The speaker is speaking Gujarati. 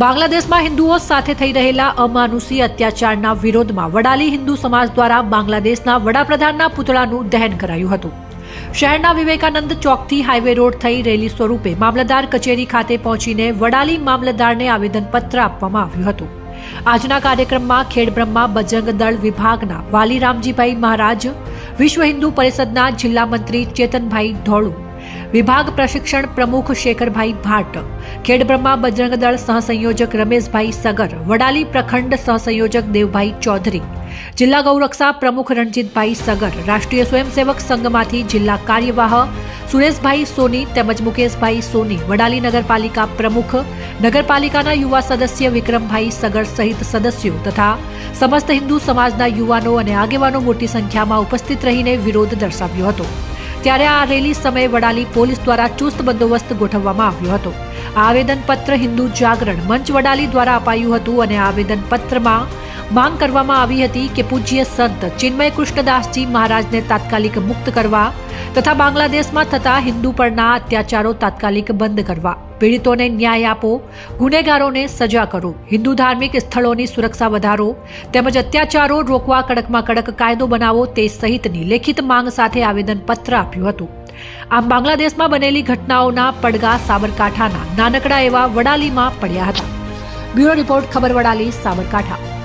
બાંગ્લાદેશમાં હિન્દુઓ સાથે થઈ રહેલા અમાનુષી અત્યાચારના વિરોધમાં વડાલી હિન્દુ સમાજ દ્વારા બાંગ્લાદેશના વડાપ્રધાનના પુતળાનું દહન કરાયું હતું. શહેરના વિવેકાનંદ ચોકથી હાઈવે રોડ થઈ રેલી સ્વરૂપે મામલતદાર કચેરી ખાતે પહોંચીને વડાલી મામલતદારને આવેદનપત્ર આપવામાં આવ્યું હતું. આજના કાર્યક્રમમાં ખેડબ્રહ્મા બજરંગ દળ વિભાગના વાલી રામજીભાઈ મહારાજ, વિશ્વ હિન્દુ પરિષદના જિલ્લા મંત્રી ચેતનભાઈ ધોળુ વિભાગ પ્રશિક્ષણ પ્રમુખ શેખરભાઈ ભાટ ખેડબ્રહ્મા બજરંગ દળ સહસંયોજક રમેશભાઈ સગર, વડાલી પ્રખંડ સહસંયોજક દેવભાઈ ચૌધરી, જિલ્લા ગૌરક્ષા પ્રમુખ રણજીતભાઈ સગર, રાષ્ટ્રીય સ્વયંસેવક સંઘમાંથી જિલ્લા કાર્યવાહ સુરેશભાઈ સોની તેમજ મુકેશભાઈ સોની, વડાલી નગરપાલિકા પ્રમુખ, નગરપાલિકાના યુવા સદસ્ય વિક્રમભાઈ સગર સહિત સદસ્યો તથા સમસ્ત હિન્દુ સમાજના યુવાનો અને આગેવાનો મોટી સંખ્યામાં ઉપસ્થિત રહીને વિરોધ દર્શાવ્યો હતો. ત્યારે આ રેલી સમયે વડાલી પોલીસ દ્વારા ચુસ્ત બંદોબસ્ત ગોઠવવામાં આવ્યો હતો. આવેદનપત્ર હિન્દુ જાગરણ મંચ વડાલી દ્વારા અપાયું હતું અને આવેદનપત્રમાં માંગ કરવામાં આવી હતી કે પૂજ્ય સંત ચિન્મય કૃષ્ણદાસજી મહારાજને તાત્કાલિક મુક્ત કરવા તથા બાંગ્લાદેશમાં થતા હિન્દુ પરના અત્યાચારો તાત્કાલિક બંધ કરવા. પીડિતોને ન્યાય આપો, ગુનેગારોને સજા કરો. હિન્દુ ધાર્મિક સ્થળોની સુરક્ષા વધારો તેમજ અત્યાચારો રોકવા કડકમાં કડક કાયદો બનાવો તે સહિતની લેખિત માંગ સાથે આવેદનપત્ર આપ્યું હતું. આમ બાંગ્લાદેશમાં બનેલી ઘટનાઓના પડઘા સાબરકાંઠાના નાનકડા એવા વડાલીમાં પડ્યા હતા. બ્યુરો રિપોર્ટ, ખબર વડાલી, સાબરકાંઠા.